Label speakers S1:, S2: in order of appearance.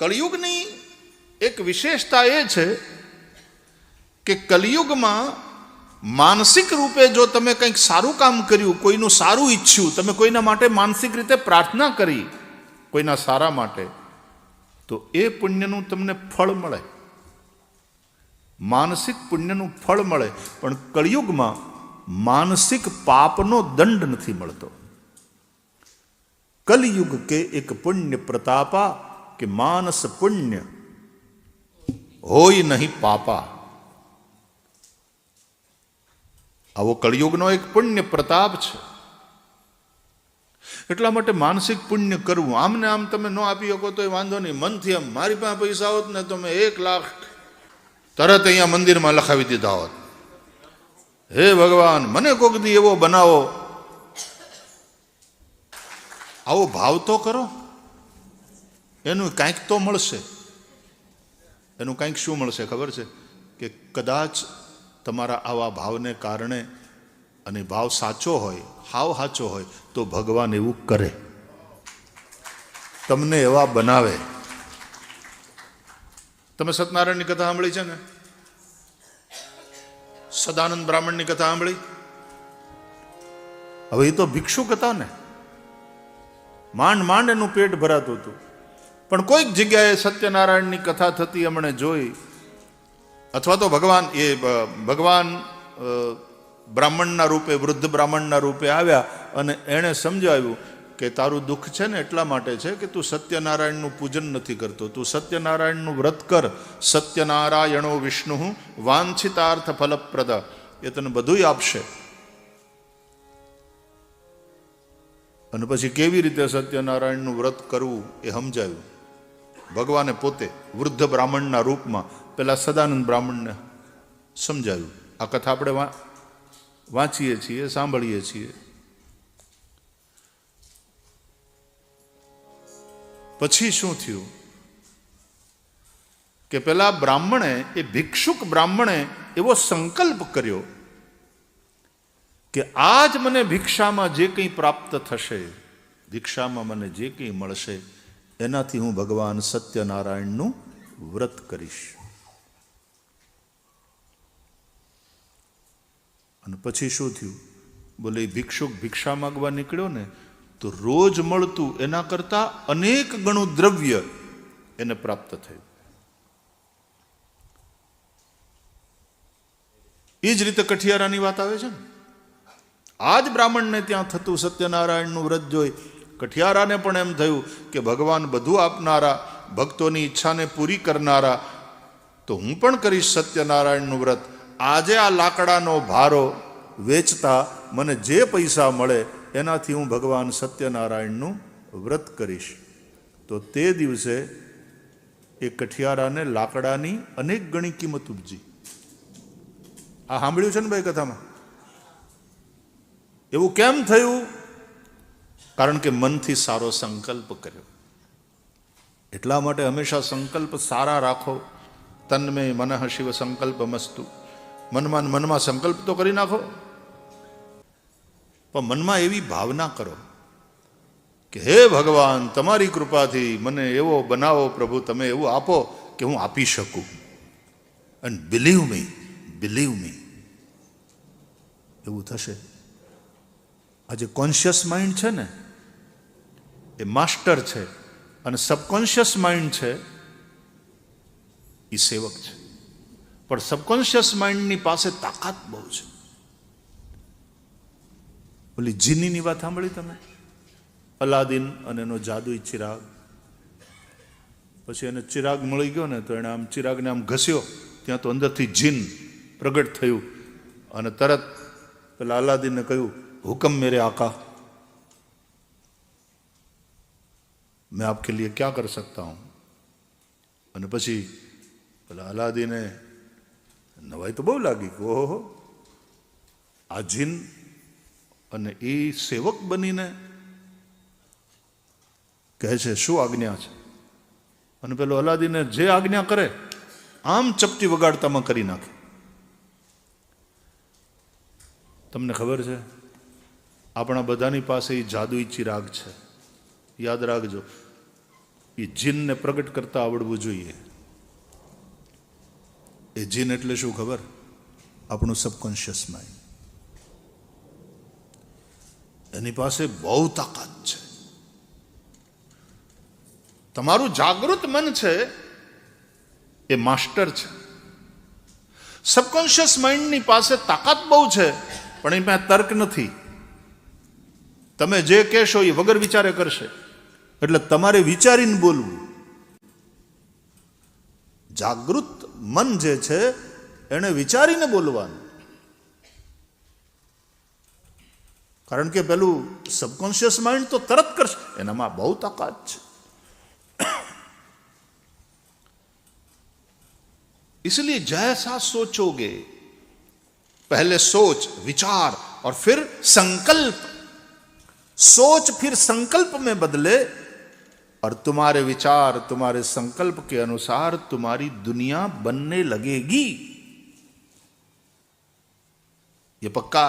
S1: કળિયુગની એક વિશેષતા એ છે કે કલિયુગમાં માનસિક રૂપે જો તમે કંઈક સારું કામ કર્યું, કોઈનું સારું ઈચ્છ્યું, તમે કોઈના માટે માનસિક રીતે પ્રાર્થના કરી, કોઈના સારા માટે, તો એ પુણ્યનું તમને ફળ મળે. માનસિક પુણ્યનું ફળ મળે, પણ કળિયુગમાં માનસિક પાપનો દંડ નથી મળતો. કલયુગ કે એક પુણ્ય પ્રતાપા કે માનસ પુણ્ય હોય નહીં પાપા. આવો કળિયુગનો એક પુણ્ય પ્રતાપ છે. એટલા માટે માનસિક પુણ્ય કરવું. આમને આમ તમે ન આપી શકો તો એ વાંધો નહીં. મનથી આમ, મારી પાસે પૈસા હોત ને તમે એક લાખ તરત અહીંયા મંદિરમાં લખાવી દીધા હોત. હે ભગવાન, મને કોક દી એવો બનાવો. આવો ભાવ તો કરો. એનું કાંઈક તો મળશે. એનું કાંઈક શું મળશે ખબર છે? કે કદાચ તમારા આવા ભાવને કારણે અને ભાવ સાચો હોય, હાવ સાચો હોય, તો ભગવાન એવું કરે. તમને એવા બનાવે. તમે સત્યનારાયણની કથા સાંભળી છે ને? સદાનંદ બ્રાહ્મણની કથા સાંભળી? હવે એ તો ભિક્ષુક હતા ને. માંડ માંડ એનું પેટ ભરાતું હતું. પણ કોઈક જગ્યાએ સત્યનારાયણની કથા થતી એમણે જોઈ, અથવા તો ભગવાન એ ભગવાન બ્રાહ્મણના રૂપે, વૃદ્ધ બ્રાહ્મણના રૂપે આવ્યા અને એણે સમજાવ્યું કે તારું દુઃખ છે ને એટલા માટે છે કે તું સત્યનારાયણનું પૂજન નથી કરતો. તું સત્યનારાયણનું વ્રત કર. સત્યનારાયણો વિષ્ણુ વાંછિતાર્થ ફલપ્રદ. એ તને બધુંય આપશે. અને પછી કેવી રીતે સત્યનારાયણનું વ્રત કરવું એ સમજાયું. ભગવાને પોતે વૃદ્ધ બ્રાહ્મણના રૂપમાં પેલા સદાનંદ બ્રાહ્મણને સમજાવ્યું. આ કથા આપણે વાંચીએ છીએ, સાંભળીએ છીએ. પછી શું થયું? કે પેલા બ્રાહ્મણે, એ ભિક્ષુક બ્રાહ્મણે એવો સંકલ્પ કર્યો કે આજ મને ભિક્ષામાં જે કંઈ પ્રાપ્ત થશે, ભિક્ષામાં મને જે કંઈ મળશે એનાથી હું ભગવાન સત્યનારાયણનું વ્રત કરીશ. અને પછી શું થયું? બોલે ભિક્ષુક ભિક્ષા માગવા નીકળ્યો ને, તો રોજ મળતું એના કરતા અનેક ગણું દ્રવ્ય એને પ્રાપ્ત થયું. એ જ રીતે કઠિયારાની વાત આવે છે ને? આ જ બ્રાહ્મણને ત્યાં થતું સત્યનારાયણનું વ્રત જોઈ કઠિયારાને પણ એમ થયું કે ભગવાન બધું આપનારા, ભક્તોની ઈચ્છાને પૂરી કરનારા. તો હું પણ કરીશ સત્યનારાયણનું વ્રત. આજે આ લાકડાનો ભારો વેચતા મને જે પૈસા મળે એનાથી હું ભગવાન સત્યનારાયણનું વ્રત કરીશ. તો તે દિવસે એ કઠિયારાને લાકડાની અનેક ગણી કિંમત ઉપજી. આ સાંભળ્યું છે ને ભાઈ કથામાં? એવું કેમ થયું કારણ કે મનથી સારો સંકલ્પ કર્યો. એટલા માટે હંમેશા સંકલ્પ સારા રાખો. તન્મે મનઃ શિવ સંકલ્પ મસ્તુ મનમાં મનમાં સંકલ્પ તો કરી નાખો. પણ મનમાં એવી ભાવના કરો કે હે ભગવાન, તમારી કૃપાથી મને એવો બનાવો પ્રભુ, તમે એવું આપો કે હું આપી શકું. અને બિલીવ મી બિલીવ મી એવું થશે. આ જે કોન્શિયસ માઇન્ડ છે ને એ માસ્ટર છે અને સબકોન્શિયસ માઇન્ડ છે એ સેવક છે. પણ સબકોન્શિયસ માઇન્ડની પાસે તાકાત બહુ છે. ઓલી જીનીની વાત સાંભળી તમે? અલાદીન અને એનો જાદુઈ ચિરાગ. પછી એને ચિરાગ મળી ગયો ને તો એણે આમ ચિરાગને આમ ઘસ્યો. ત્યાં તો અંદરથી જીન પ્રગટ થયું અને તરત પેલા અલાદીનને કહ્યું, હુકમ મેરે આકા. मैं आपके लिए क्या कर सकता हूं અને પછી પેલા અલાદીને નવાઈ તો બહુ લાગી કે ઓહો આ જીન અને એ સેવક બનીને કહે છે શું આજ્ઞા છે અને પેલો અલાદીને જે આજ્ઞા કરે આમ ચપટી વગાડતામાં કરી નાખે તમને ખબર છે આપણા બધાની પાસે એ જાદુઈ ચિરાગ છે યાદ રાખજો, એ જીનને પ્રગટ કરતા આવડવું જોઈએ. એ જીન એટલે શું ખબર? આપણું સબકોન્શિયસ માઇન્ડ એની પાસે બહુ તાકાત છે. તમારું જાગૃત મન છે, એ માસ્ટર છે. સબકોન્શિયસ માઇન્ડની પાસે તાકાત બહુ છે, પણ એમાં તર્ક નથી. તમે જે કહેશો એ વગર વિચારે કરશે. એટલે તમારે વિચારીને બોલવું જાગૃત મન જે છે એને વિચારીને બોલવાનું કારણ કે પેલું સબકોન્શિયસ માઇન્ડ તો તરત કરશે એનામાં બહુ તાકાત છે इसलिए जैसा सोचोगे पहले सोच विचार और फिर संकल्प सोच फिर संकल्प में बदले और तुम्हारे विचार तुम्हारे संकल्प के अनुसार तुम्हारी दुनिया बनने लगेगी ये पक्का